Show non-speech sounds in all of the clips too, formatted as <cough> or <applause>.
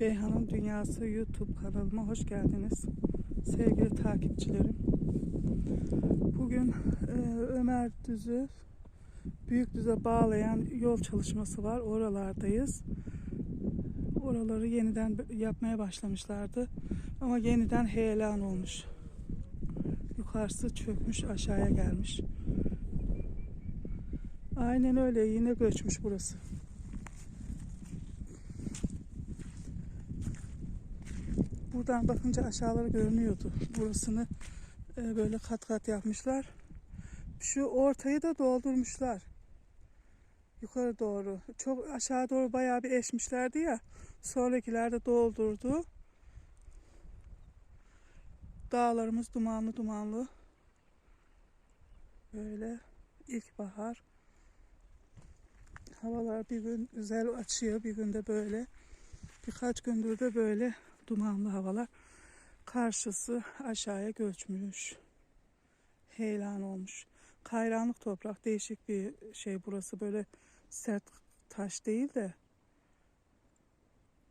Beyhan'ın Dünyası YouTube kanalıma hoş geldiniz. Sevgili takipçilerim. Bugün e, Ömer Düz'ü Büyükdüz'e bağlayan yol çalışması var. Oralardayız. Oraları yeniden yapmaya başlamışlardı. Ama yeniden heyelan olmuş. Yukarısı çökmüş aşağıya gelmiş. Aynen öyle yine göçmüş burası. Buradan bakınca aşağıları görünüyordu. Burasını e, böyle kat kat yapmışlar. Şu ortayı da doldurmuşlar. Yukarı doğru. Çok aşağı doğru bayağı bir eşmişlerdi ya. Sonrakiler de doldurdu. Dağlarımız dumanlı dumanlı. Böyle ilkbahar. Havalar bir gün güzel açıyor, bir günde böyle. Birkaç gündür de böyle dumanlı havalar. Karşısı aşağıya göçmüş. Heyelan olmuş. Kayranlık toprak değişik bir şey burası böyle sert taş değil de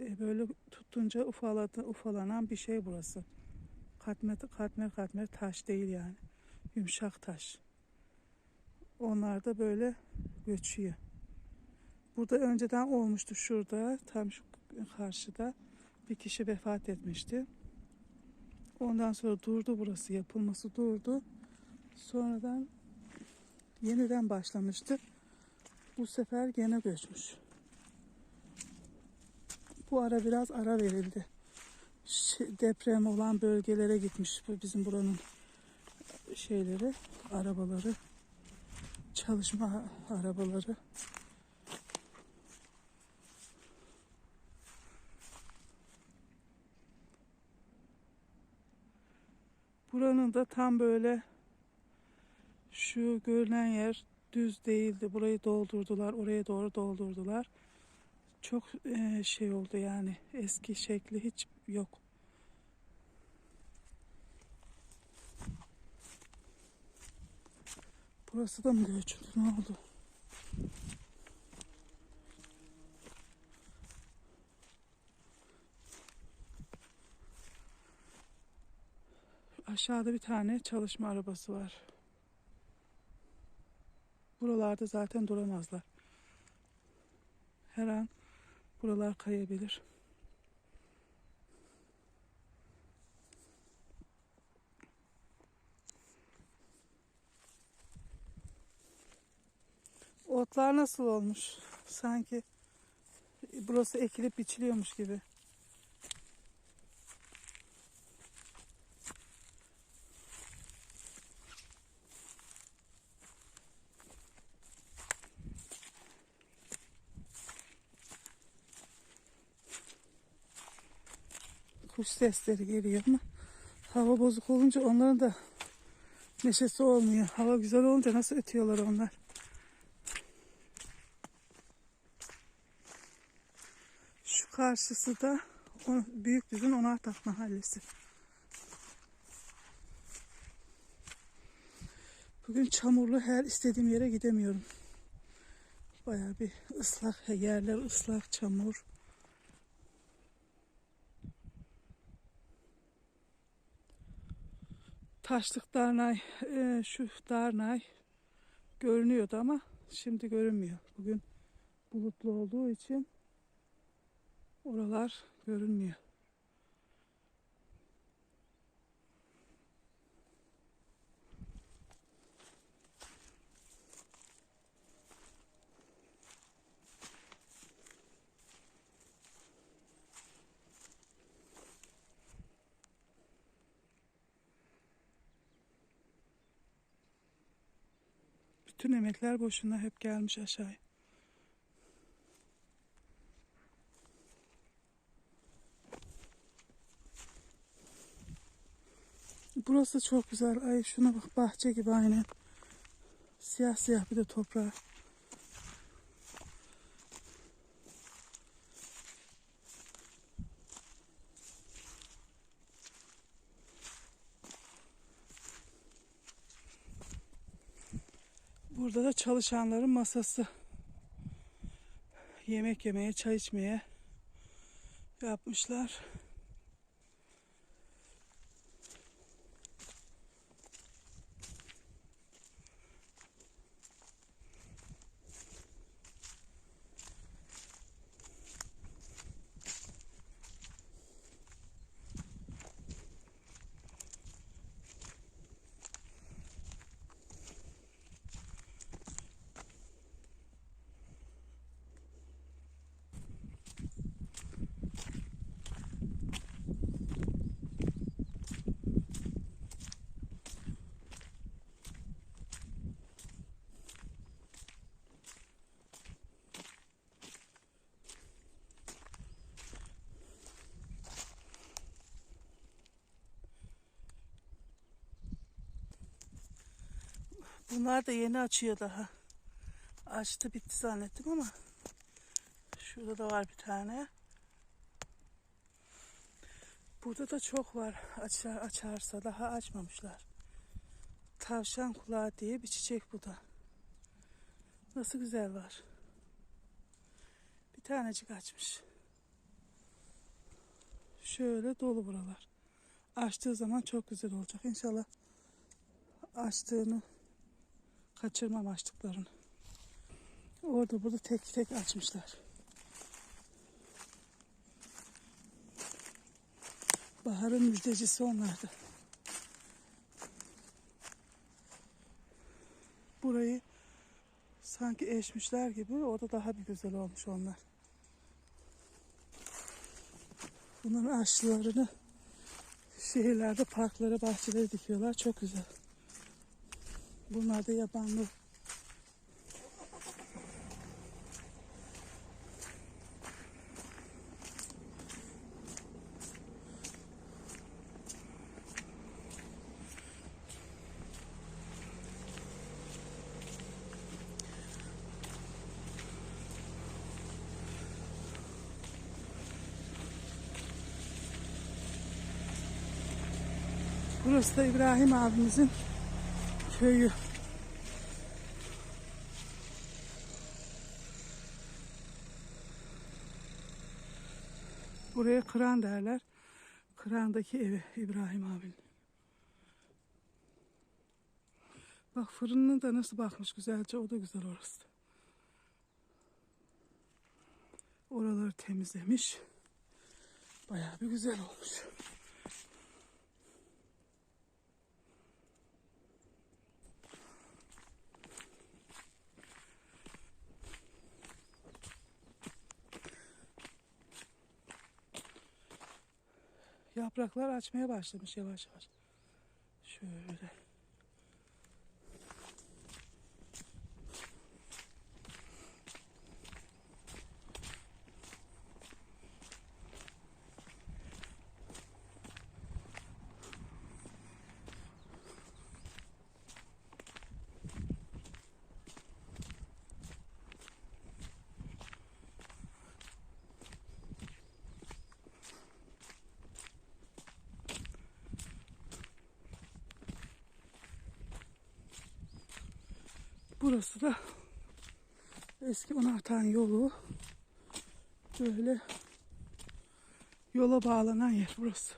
e, böyle tutunca ufaladı, ufalanan bir şey burası. Katmer katmer katmer taş değil yani. Yumuşak taş. Onlar da böyle göçüyor. Burada önceden olmuştu şurada tam şu karşıda bir kişi vefat etmişti. Ondan sonra durdu burası yapılması durdu. Sonradan yeniden başlamıştı. Bu sefer gene göçmüş. Bu ara biraz ara verildi. Şey, deprem olan bölgelere gitmiş bizim buranın şeyleri, arabaları, çalışma arabaları. Buranın da tam böyle şu görünen yer düz değildi. Burayı doldurdular. Oraya doğru doldurdular. Çok e, şey oldu yani. Eski şekli hiç yok. Burası da mı göçtü? Ne oldu? Aşağıda bir tane çalışma arabası var. Buralarda zaten duramazlar. Her an buralar kayabilir. Otlar nasıl olmuş? Sanki burası ekilip biçiliyormuş gibi. Kuş sesleri geliyor ama hava bozuk olunca onların da neşesi olmuyor. Hava güzel olunca nasıl ötüyorlar onlar. Şu karşısı da Büyükdüz'ün Onartak Mahallesi. Bugün çamurlu her istediğim yere gidemiyorum. Bayağı bir ıslak yerler ıslak çamur. Taşlık Darnay, e, şu Darnay görünüyordu ama şimdi görünmüyor. Bugün bulutlu olduğu için oralar görünmüyor. Bütün emekler boşuna hep gelmiş aşağıya. Burası çok güzel. Ay şuna bak bahçe gibi aynen. Siyah siyah bir de toprağı. Burada da çalışanların masası. Yemek yemeye, çay içmeye yapmışlar. Bunlar da yeni açıyor daha. Açtı bitti zannettim ama şurada da var bir tane. Burada da çok var. Açar, açarsa daha açmamışlar. Tavşan kulağı diye bir çiçek bu da. Nasıl güzel var. Bir tanecik açmış. Şöyle dolu buralar. Açtığı zaman çok güzel olacak. İnşallah açtığını kaçırmam açtıklarını. Orada burada tek tek açmışlar. Baharın müjdecisi onlardı. Burayı sanki eşmişler gibi o da daha bir güzel olmuş onlar. Bunların ağaçlarını şehirlerde parklara, bahçelere dikiyorlar. Çok güzel. Bunlar da yabanlı. Burası da İbrahim abimizin köyü. Buraya kıran derler. Kırandaki evi İbrahim abinin. Bak fırını da nasıl bakmış güzelce. O da güzel orası. Oraları temizlemiş. Bayağı bir güzel olmuş. Yapraklar açmaya başlamış yavaş yavaş. Şöyle. Burası da eski Onartan yolu. Böyle yola bağlanan yer burası.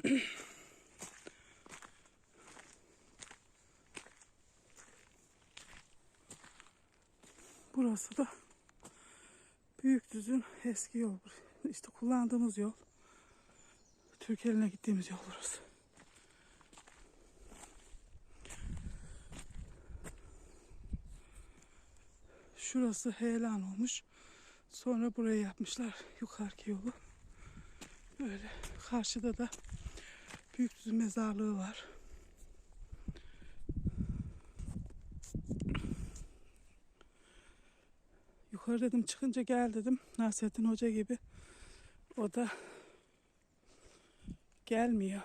<clears throat> Burası da Büyükdüz'ün eski yol. İşte kullandığımız yol. Türkiye'line gittiğimiz yol burası. Şurası heyelan olmuş. Sonra buraya yapmışlar yukarıki yolu. Böyle karşıda da büyük mezarlığı var. Yukarı dedim çıkınca gel dedim. Nasrettin Hoca gibi. O da gelmiyor.